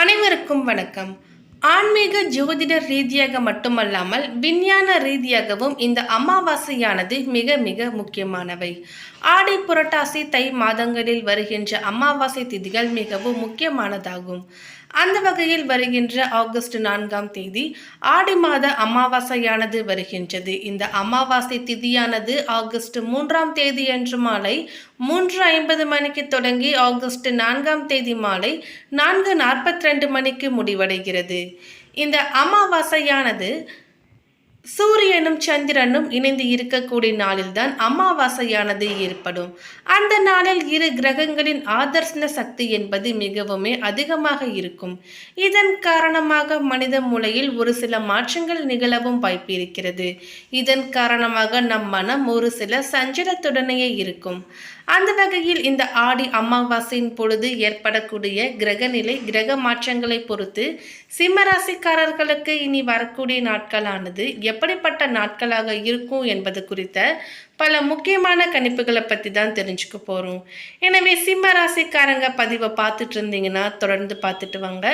அனைவருக்கும் வணக்கம். ஆன்மீக ஜோதிட ரீதியாக மட்டுமல்லாமல் விஞ்ஞான ரீதியாகவும் இந்த அமாவாசையானது மிக மிக முக்கியமானவை. ஆடை புரட்டாசி தை மாதங்களில் வருகின்ற அமாவாசை திதிகள் மிகவும் முக்கியமானதாகும். அந்த வகையில் வருகின்ற ஆகஸ்ட் நான்காம் தேதி ஆடி மாத அமாவாசையானது வருகின்றது. இந்த அமாவாசை திதியானது ஆகஸ்ட் மூன்றாம் தேதி அன்று மாலை மூன்று ஐம்பது மணிக்கு தொடங்கி ஆகஸ்ட் நான்காம் தேதி மாலை நான்கு நாற்பத்தி ரெண்டு மணிக்கு முடிவடைகிறது. இந்த அமாவாசையானது சூரியனும் சந்திரனும் இணைந்து இருக்கக்கூடிய நாளில்தான் அமாவாசையானது ஏற்படும். அந்த நாளில் இரு கிரகங்களின் ஆதர்சன சக்தி என்பது மிகவுமே அதிகமாக இருக்கும். இதன் காரணமாக மனித மூளையில் ஒரு சில மாற்றங்கள் நிகழவும் வாய்ப்பு இருக்கிறது இதன் காரணமாக நம் மனம் ஒரு சில சஞ்சலத்துடனேயே இருக்கும். அந்த வகையில் இந்த ஆடி அமாவாசையின் பொழுது ஏற்படக்கூடிய கிரகநிலை கிரக மாற்றங்களை பொறுத்து சிம்மராசிக்காரர்களுக்கு இனி வரக்கூடிய நாட்களானது எப்படிப்பட்ட நாட்களாக இருக்கும் என்பது குறித்த பல முக்கியமான கணிப்புகளை பற்றி தான் தெரிஞ்சுக்க போகிறோம் எனவே சிம்ம ராசிக்காரங்க பதிவை பார்த்துட்டு இருந்தீங்கன்னா தொடர்ந்து பார்த்துட்டு வாங்க.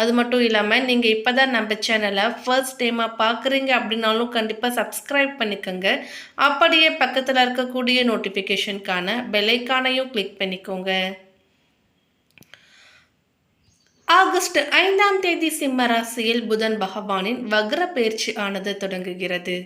அது மட்டும் இல்லாமல் நீங்கள் இப்போ தான் நம்ம சேனலை ஃபர்ஸ்ட் டைமாக பார்க்குறீங்க அப்படின்னாலும் கண்டிப்பாக சப்ஸ்கிரைப் பண்ணிக்கோங்க. அப்படியே பக்கத்தில் இருக்கக்கூடிய நோட்டிஃபிகேஷனுக்கான பெலைக்கானையும் கிளிக் பண்ணிக்கோங்க. ஆகஸ்ட் ஐந்தாம் தேதி சிம்ம ராசியில் புதன் பகவானின் வக்ர பயிற்சி ஆனது தொடங்குகிறது.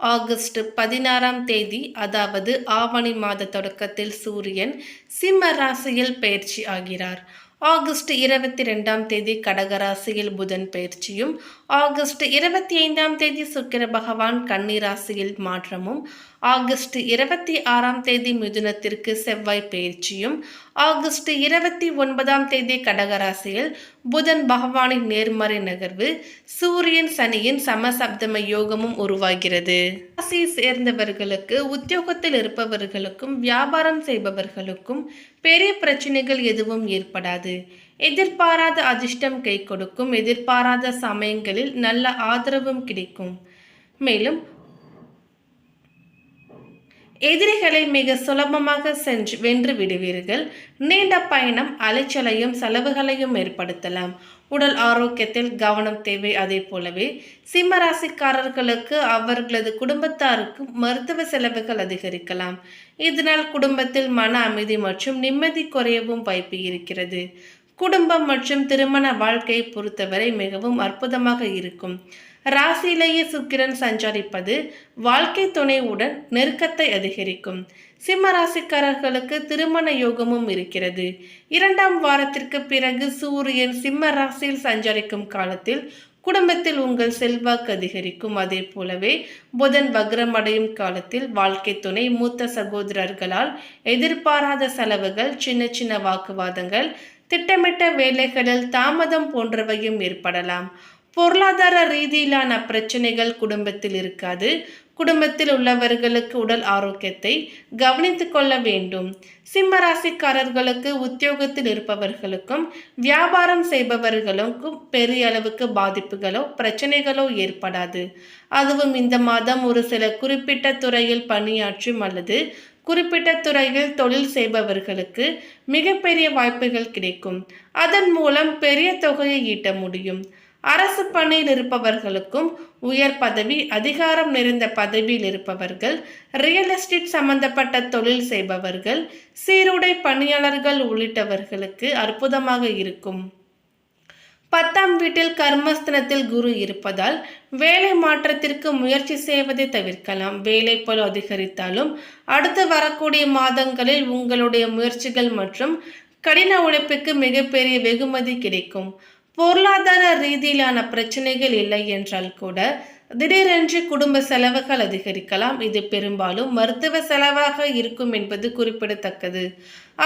ஆகஸ்ட் பதினாறாம் தேதி அதாவது ஆவணி மாத தொடக்கத்தில் சூரியன் சிம்ம ராசியில் பயிற்சி ஆகிறார். ஆகஸ்ட் இருபத்தி ரெண்டாம் தேதி கடகராசியில் புதன் பயிற்சியும் ஆகஸ்ட் இருபத்தி ஐந்தாம் தேதி சுக்கிர பகவான் கன்னி ராசியில் மாற்றமும் ஆகஸ்ட் இருபத்தி ஆறாம் தேதி மிதுனத்திற்கு செவ்வாய் பயிற்சியும் ஆகஸ்ட் இருபத்தி ஒன்பதாம் தேதி கடகராசியில் புதன் பகவானின் நேர்மறை நகர்வு சூரியன் சனியின் சமசப்தம யோகமும் உருவாகிறது. ராசியை சேர்ந்தவர்களுக்கு உத்தியோகத்தில் இருப்பவர்களுக்கும் வியாபாரம் செய்பவர்களுக்கும் பெரிய பிரச்சனைகள் எதுவும் ஏற்படாது. எதிர்பாராத அதிர்ஷ்டம் கை கொடுக்கும் எதிர்பாராத சமயங்களில் நல்ல ஆதரவும் கிடைக்கும். மேலும் எதிரிகளை மிக சுலபமாக சென்று வென்று விடுவீர்கள். நீண்ட பயணம் அலைச்சலையும் செலவுகளையும் ஏற்படுத்தலாம். உடல் ஆரோக்கியத்தில் கவனம் தேவை. அதே போலவே சிம்ம ராசிக்காரர்களுக்கு அவர்களது குடும்பத்தாருக்கு மருத்துவ செலவுகள் அதிகரிக்கலாம். இதனால் குடும்பத்தில் மன அமைதி மற்றும் நிம்மதி குறையவும் வாய்ப்பு இருக்கிறது. குடும்பம் மற்றும் திருமண வாழ்க்கையை பொறுத்தவரை மிகவும் அற்புதமாக இருக்கும். ராசியிலேயே சுக்கிரன் சஞ்சரிப்பது வாழ்க்கை துணையுடன் நெருக்கத்தை அதிகரிக்கும். சிம்ம ராசிக்காரர்களுக்கு திருமண யோகமும் இருக்கிறது. இரண்டாம் வாரத்திற்கு பிறகு சூரியன் சிம்ம ராசியில் சஞ்சரிக்கும் காலத்தில் குடும்பத்தில் உங்கள் செல்வாக்கு அதிகரிக்கும். அதே போலவே புதன் வக்ரமடையும் காலத்தில் வாழ்க்கை துணை மூத்த சகோதரர்களால் எதிர்பாராத செலவுகள் சின்ன சின்ன வாக்குவாதங்கள் திட்டமிட்ட வேலைகளில் தாமதம் போன்றவையும் ஏற்படலாம். பொருளாதார ரீதியிலான பிரச்சனைகள் குடும்பத்தில் இருக்காது. குடும்பத்தில் உள்ளவர்களுக்கு உடல் ஆரோக்கியத்தை கவனித்து கொள்ள வேண்டும். சிம்ம ராசிக்காரர்களுக்கு உத்தியோகத்தில் இருப்பவர்களுக்கும் வியாபாரம் செய்பவர்களுக்கும் பெரிய அளவுக்கு பாதிப்புகளோ பிரச்சனைகளோ ஏற்படாது. அதுவும் இந்த மாதம் ஒரு சில குறிப்பிட்ட துறையில் பணியாற்றும் அல்லது குறிப்பிட்ட துறையில் தொழில் செய்பவர்களுக்கு மிகப்பெரிய வாய்ப்புகள் கிடைக்கும். அதன் மூலம் பெரிய தொகையை ஈட்ட முடியும். அரசு பணியில் இருப்பவர்களுக்கும் உயர் பதவி அதிகாரம் நிறைந்த பதவியில் இருப்பவர்கள் ரியல் எஸ்டேட் சம்பந்தப்பட்ட தொழில் செய்பவர்கள் சீருடை பணியாளர்கள் உள்ளிட்டவர்களுக்கு அற்புதமாக இருக்கும். பத்தாம் வீட்டில் கர்மஸ்தனத்தில் குரு இருப்பதால் வேலை மாற்றத்திற்கு முயற்சி செய்வதை தவிர்க்கலாம். வேலை பலு அதிகரித்தாலும் அடுத்து வரக்கூடிய மாதங்களில் உங்களுடைய முயற்சிகள் மற்றும் கடின உழைப்புக்கு மிகப்பெரிய வெகுமதி கிடைக்கும். பொருளாதார ரீதியிலான பிரச்சனைகள் இல்லை என்றால் கூட திடீரென்று குடும்ப செலவுகள் அதிகரிக்கலாம். இது பெரும்பாலும் மருத்துவ செலவாக இருக்கும் என்பது குறிப்பிடத்தக்கது.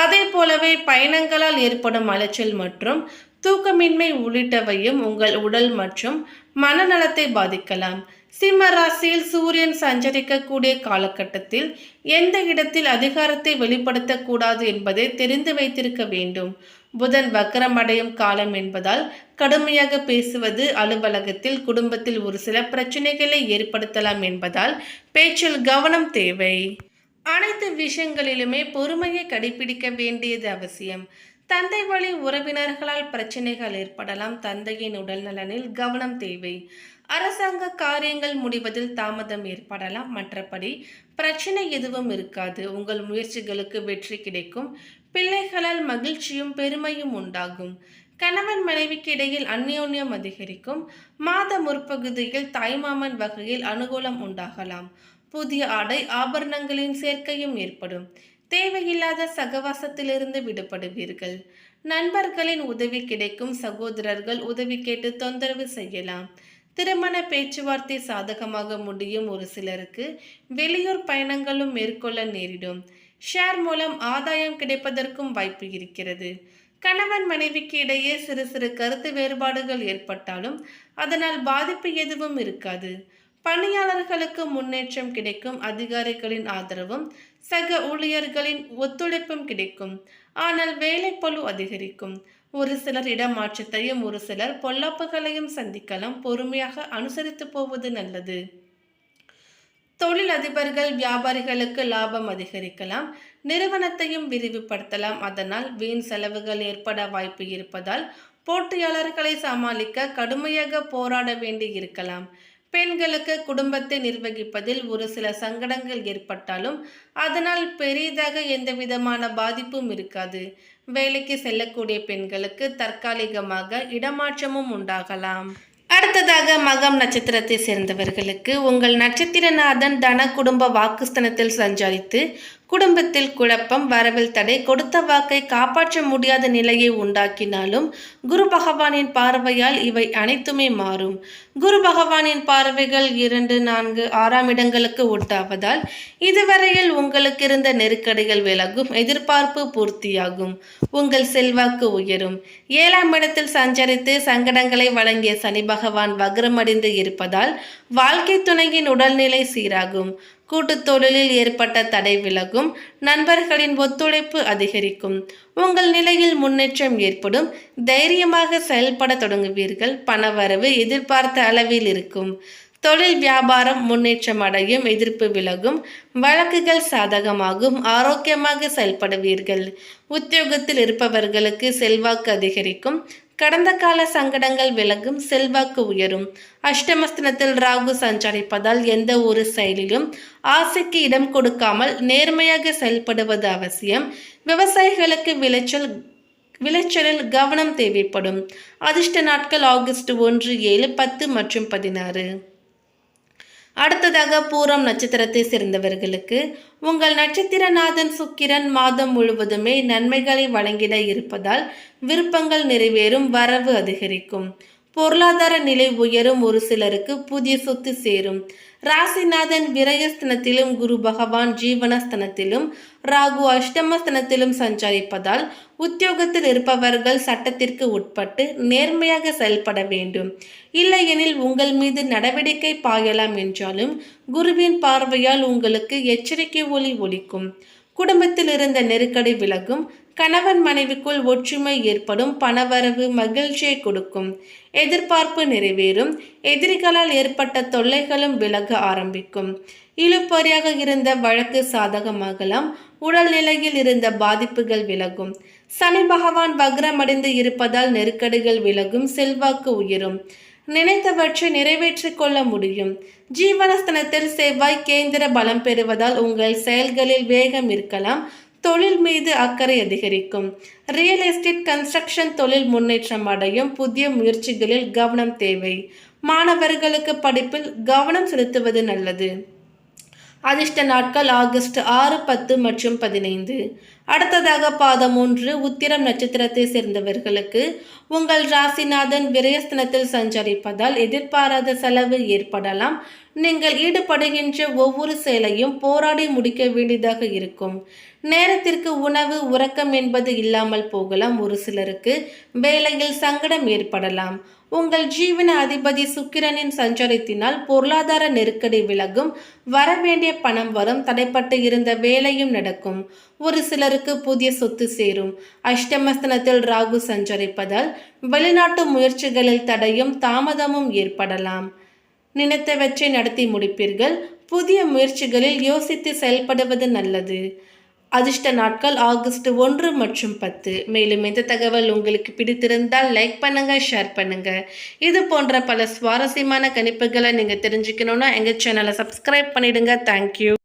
அதே போலவே பயணங்களால் ஏற்படும் அலைச்சல் மற்றும் தூக்கமின்மை உள்ளிட்டவையும் உங்கள் உடல் மற்றும் மனநலத்தை பாதிக்கலாம். சிம்ம ராசியில் சூரியன் சஞ்சரிக்கக்கூடிய காலகட்டத்தில் எந்த இடத்தில் அதிகாரத்தை வெளிப்படுத்தக்கூடாது என்பதை தெரிந்து வைத்திருக்க வேண்டும். புதன் வக்கரமடையும் காலம் என்பதால் கடுமையாக பேசுவது அலுவலகத்தில் குடும்பத்தில் ஒரு சில பிரச்சனைகளை ஏற்படுத்தலாம் என்பதால் பேச்சில் கவனம் தேவை. அனைத்து விஷயங்களிலுமே பொறுமையை கடைபிடிக்க வேண்டியது அவசியம். தந்தை வழி உறவினர்களால் பிரச்சனைகள் ஏற்படலாம். தந்தையின் உடல் நலனில் கவனம் தேவை. அரசாங்க காரியங்கள் முடிவதில் தாமதம் ஏற்படலாம். மற்றபடி பிரச்சனை எதுவும் இருக்காது. உங்கள் முயற்சிகளுக்கு வெற்றி கிடைக்கும். பிள்ளைகளால் மகிழ்ச்சியும் பெருமையும் உண்டாகும். கணவன் மனைவிக்கு இடையில் அந்யோன்யம் அதிகரிக்கும். மாத முற்பகுதியில் தாய்மாமன் வகையில் அனுகூலம் உண்டாகலாம். புதிய ஆடை ஆபரணங்களின் சேர்க்கையும் ஏற்படும். தேவையில்லாத சகவாசத்திலிருந்து விடுபடுவீர்கள். நண்பர்களின் உதவி கிடைக்கும் சகோதரர்கள் உதவி கேட்டு தொந்தரவு செய்யலாம். திருமண பேச்சுவார்த்தை சாதகமாக முடியும் ஒரு சிலருக்கு. வெளியூர் பயணங்களும் மேற்கொள்ள நேரிடும். ஷேர் மூலம் ஆதாயம் கிடைப்பதற்கும் வாய்ப்பு இருக்கிறது. கணவன் மனைவிக்கு இடையே சிறு சிறு கருத்து வேறுபாடுகள் ஏற்பட்டாலும் அதனால் பாதிப்பு எதுவும் இருக்காது. பணியாளர்களுக்கு முன்னேற்றம் கிடைக்கும் அதிகாரிகளின் ஆதரவும் சக ஊழியர்களின் ஒத்துழைப்பும் கிடைக்கும். ஆனால் வேலைப்பளு அதிகரிக்கும். ஒரு சிலர் இடமாற்றத்தையும் ஒரு சிலர் பொல்லாப்புகளையும் சந்திக்கலாம். பொறுமையாக அனுசரித்து போவது நல்லது. தொழில் அதிபர்கள் வியாபாரிகளுக்கு லாபம் அதிகரிக்கலாம். நிறுவனத்தையும் விரிவுபடுத்தலாம். அதனால் வீண் செலவுகள் ஏற்பட வாய்ப்பு இருப்பதால் போட்டியாளர்களை சமாளிக்க கடுமையாக போராட வேண்டி இருக்கலாம். பெண்களுக்கு குடும்பத்தை நிர்வகிப்பதில் ஒரு சில சங்கடங்கள் ஏற்பட்டாலும் அதனால் பெரிதாக எந்த விதமான பாதிப்பும் இருக்காது. வேலைக்கு செல்லக்கூடிய பெண்களுக்கு தற்காலிகமாக இடமாற்றமும் உண்டாகலாம். அடுத்ததாக மகம் நட்சத்திரத்தை சேர்ந்தவர்களுக்கு உங்கள் நட்சத்திரநாதன் தன குடும்ப வாக்குஸ்தனத்தில் சஞ்சரித்து குடும்பத்தில் குழப்பம் வரவில் தடை கொடுத்த வாக்கை காப்பாற்ற முடியாத நிலையை உண்டாக்கினாலும் குரு பகவானின் பார்வையால் இவை அனைத்துமே மாறும். குரு பகவானின் பார்வைகள் இரண்டு நான்கு ஆறாம் இடங்களுக்கு உண்டாவதால் இதுவரையில் உங்களுக்கு இருந்த நெருக்கடிகள் விலகும் எதிர்பார்ப்பு பூர்த்தியாகும். உங்கள் செல்வாக்கு உயரும். ஏழாம் இடத்தில் சஞ்சரித்து சங்கடங்களை வழங்கிய சனி பகவான் வக்ரமடைந்து இருப்பதால் வாழ்க்கை துணையின் உடல்நிலை சீராகும். கூட்டுத் தொழிலில் ஏற்பட்ட தடை விலகும் நண்பர்களின் ஒத்துழைப்பு அதிகரிக்கும். உங்கள் நிலையில் முன்னேற்றம் ஏற்படும். தைரியமாக செயல்பட தொடங்குவீர்கள். பணவரவு எதிர்பார்த்த அளவில் இருக்கும். தொழில் வியாபாரம் முன்னேற்றம் அடையும் எதிர்ப்பு விலகும். வழக்குகள் சாதகமாகும். ஆரோக்கியமாக செயல்படுவீர்கள். உத்தியோகத்தில் இருப்பவர்களுக்கு செல்வாக்கு அதிகரிக்கும். கடந்த கால சங்கடங்கள் விலகும் செல்வாக்கு உயரும். அஷ்டமஸ்தனத்தில் ராகு சஞ்சரிப்பதால் எந்த ஒரு செயலிலும் ஆசைக்கு இடம் கொடுக்காமல் நேர்மையாக செயல்படுவது அவசியம். விவசாயிகளுக்கு விளைச்சல் விளைச்சலில் கவனம் தேவைப்படும். அதிர்ஷ்ட நாட்கள் ஆகஸ்ட் ஒன்று ஏழு பத்து மற்றும் பதினாறு. அடுத்ததாக பூரம் நட்சத்திரத்தை சேர்ந்தவர்களுக்கு உங்கள் நட்சத்திரநாதன் சுக்கிரன் மாதம் முழுவதுமே நன்மைகளை வழங்கிட இருப்பதால் விருப்பங்கள் நிறைவேறும் வரவு அதிகரிக்கும். பொருளாதார நிலை உயரும் ஒரு சிலருக்கு புதிய சொத்து சேரும். ராசிநாதன் விரயஸ்தனத்திலும் குரு பகவான் ஜீவனஸ்தனத்திலும் ராகு அஷ்டமஸ்தனத்திலும் சஞ்சரிப்பதால் உத்தியோகத்தில் இருப்பவர்கள் சட்டத்திற்கு உட்பட்டு நேர்மையாக செயல்பட வேண்டும். இல்லையெனில் உங்கள் மீது நடவடிக்கை பாயலாம் என்றாலும் குருவின் பார்வையால் உங்களுக்கு எச்சரிக்கை ஒளி ஒலிக்கும். குடும்பத்தில் இருந்த நெருக்கடி விலகும். கணவன் மனைவிக்குள் ஒற்றுமை ஏற்படும் பணவரவு மகிழ்ச்சியை கொடுக்கும். எதிர்பார்ப்பு நிறைவேறும். எதிரிகளால் ஏற்பட்ட தொல்லைகளும் விலக ஆரம்பிக்கும். இழுப்பறியாக இருந்த வழக்கு சாதகமாகலாம். உடல்நிலையில் இருந்த பாதிப்புகள் விலகும். சனி பகவான் வக்ரமடைந்து இருப்பதால் நெருக்கடிகள் விலகும். செல்வாக்கு உயரும். நினைத்தவற்றை நிறைவேற்றிக் கொள்ள முடியும். ஜீவனஸ்தனத்தில் செவ்வாய் கேந்திர பலம் பெறுவதால் உங்கள் செயல்களில் வேகம் இருக்கலாம். தொழில் மீது அக்கறை அதிகரிக்கும். ரியல் எஸ்டேட் கன்ஸ்ட்ரக்ஷன் தொழில் முன்னேற்றம் அடையும் புதிய முயற்சிகளில் கவனம் தேவை. மாணவர்களுக்கு படிப்பில் கவனம் செலுத்துவது நல்லது. அதிர்ஷ்ட நாட்கள் ஆகஸ்ட் ஆறு பத்து மற்றும் பதினைந்து. அடுத்ததாக பாதம் ஒன்று உத்திரம் நட்சத்திரத்தை சேர்ந்தவர்களுக்கு உங்கள் ராசிநாதன் விரயஸ்தனத்தில் சஞ்சரிப்பதால் எதிர்பாராத செலவு ஏற்படலாம். நீங்கள் ஈடுபடுகின்ற ஒவ்வொரு செயலையும் போராடி முடிக்க வேண்டியதாக இருக்கும். நேரத்திற்கு உணவு உறக்கம் என்பது இல்லாமல் போகலாம். ஒரு சிலருக்கு வேலையில் சங்கடம் ஏற்படலாம். உங்கள் ஜீவன அதிபதி சுக்கிரனின் சஞ்சரித்தினால் பொருளாதார நெருக்கடி விலகும். வரவேண்டிய பணம் வரும். தடைப்பட்டு இருந்த வேலையும் நடக்கும். ஒரு சிலர் சிலருக்கு புதிய சொத்து சேரும். அஷ்டமஸ்தனத்தில் ராகு சஞ்சரிப்பதால் வெளிநாட்டு முயற்சிகளில் தடையும் தாமதமும் ஏற்படலாம். நினைத்தவற்றை நடத்தி முடிப்பீர்கள். புதிய முயற்சிகளில் யோசித்து செயல்படுவது நல்லது. அதிர்ஷ்ட நாட்கள் ஆகஸ்ட் ஒன்று மற்றும் பத்து. மேலும் இந்த தகவல் உங்களுக்கு பிடித்திருந்தால் லைக் பண்ணுங்க ஷேர் பண்ணுங்க. இது போன்ற பல சுவாரஸ்யமான கணிப்புகளை நீங்கள் தெரிஞ்சுக்கணுன்னா எங்கள் சேனலை சப்ஸ்கிரைப் பண்ணிடுங்க. தேங்க்யூ